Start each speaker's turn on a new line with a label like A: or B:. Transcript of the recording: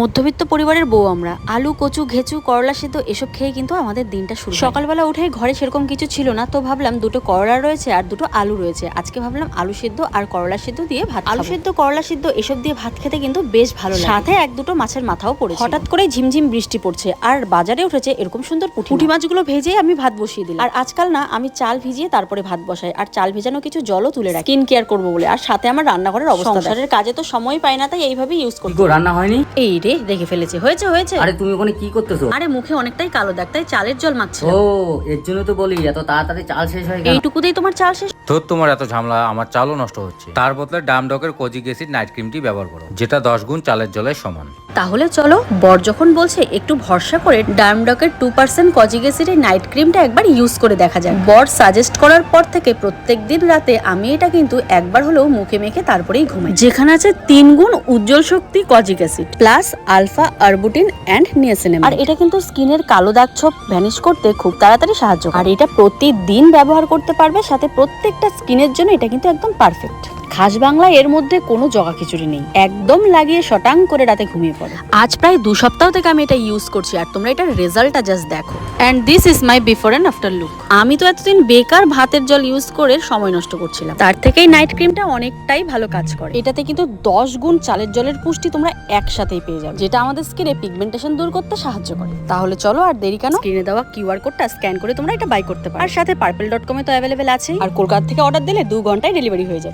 A: মধ্যবিত্ত পরিবারের বউ আমরা। আলু কচু ঘেঁচু করলা সেদ্ধ এসব খেয়ে কিন্তু আমাদের দিনটা শুরু সকালবেলা উঠে ঘরে সেরকম কিছু ছিল না তো ভাবলাম দুটো করলা রয়েছে আর দুটো আলু রয়েছে। আজকে ভাবলাম আলু সেদ্ধ আর করলা সেদ্ধ দিয়ে ভাত আলু সেদ্ধ করলা সেদ্ধ এসব দিয়ে ভাত খেতে কিন্তু বেশ ভালো লাগে। সাথে এক দুটো মাছের মাথাও পড়েছে হঠাৎ করে ঝিমঝিম বৃষ্টি পড়ছে আর বাজারে উঠেছে এরকম সুন্দর পুঁটি পুঁটি মাছগুলো ভেজে আমি ভাত বসিয়ে দিলাম। আর আজকাল না আমি চাল ভিজিয়ে তারপরে ভাত বসাই আর চাল ভেজানো কিছু জলও তুলে রাখি। স্কিন কেয়ার করব বলে। আর সাথে আমার রান্নাঘরের অবস্থা কাজে তো সময় পাই না তাই এইভাবে ইউজ করি
B: রান্না হয়নি?
A: এই রে দেখে ফেলেছে। হয়েছে হয়েছে।
B: আরে তুমি ওখানে কি করতেছো?
A: আরে মুখে অনেকটাই কালো দাগ তাই চালের জল মাখছে।
B: ও এর জন্য তো বলি এত তাড়াতাড়ি চাল শেষ হয়ে গেল
A: এইটুকুতেই তোমার চাল শেষ।
C: ধর তোমার এত ঝামেলা আমার চালও নষ্ট হচ্ছে। তার বদলে ডামডকের কোজিক অ্যাসিড নাইট ক্রিমটি ব্যবহার করো যেটা দশ গুণ চালের জলের সমান।
A: তাহলে চলো বর যখন বলছে একটু ভরসা করে ডার্মডকের টু পার্সেন্ট কজিক অ্যাসিডের নাইট ক্রিমটা একবার ইউজ করে দেখা যায় বর সাজেস্ট করার পর থেকে প্রত্যেক দিন রাতে আমি এটা কিন্তু একবার হলেও মুখে মেখে তারপরেই ঘুমাই। যেখানে আছে তিন গুণ উজ্জ্বল শক্তি kojic acid plus alpha arbutin and niacinamide আর এটা কিন্তু স্কিনের কালো দাগ ছোপ ভ্যানিশ করতে খুব তাড়াতাড়ি সাহায্য করে। আর এটা প্রতিদিন ব্যবহার করতে পারবে সাথে প্রত্যেকটা স্কিনের জন্য এটা কিন্তু একদম পারফেক্ট খাস বাংলা এর মধ্যে কোনো জগা খিচুড়ি নেই। একদম লাগিয়ে শটাং করে রাতে ঘুমিয়ে পড়ো। আজ প্রায় দু সপ্তাহ থেকে আমি এটা ইউজ করছি আর তোমরা এটার রেজাল্টটা জাস্ট দেখো। And this is my before and after look আমি তো এতদিন বেকার ভাতের জল ইউজ করে সময় নষ্ট করছিলাম। তার থেকেই নাইট ক্রিমটা অনেকটাই ভালো কাজ করে। এটাতে কিন্তু দশ গুণ চালের জলের পুষ্টি তোমরা একসাথেই পেয়ে যাবে। যেটা আমাদের স্কিনে পিগমেন্টেশন দূর করতে সাহায্য করে। তাহলে চলো আর দেরি কেন? স্ক্রিনে দেওয়া কিউআর কোডটা স্ক্যান করে তোমরা এটা বাই করতে পারো। আর সাথে পার্পেল ডট কমে তো অ্যাভেলেবেল আছে আর কলকাতা থেকে অর্ডার দিলে দু ঘন্টায় ডেলিভারি হয়ে যায়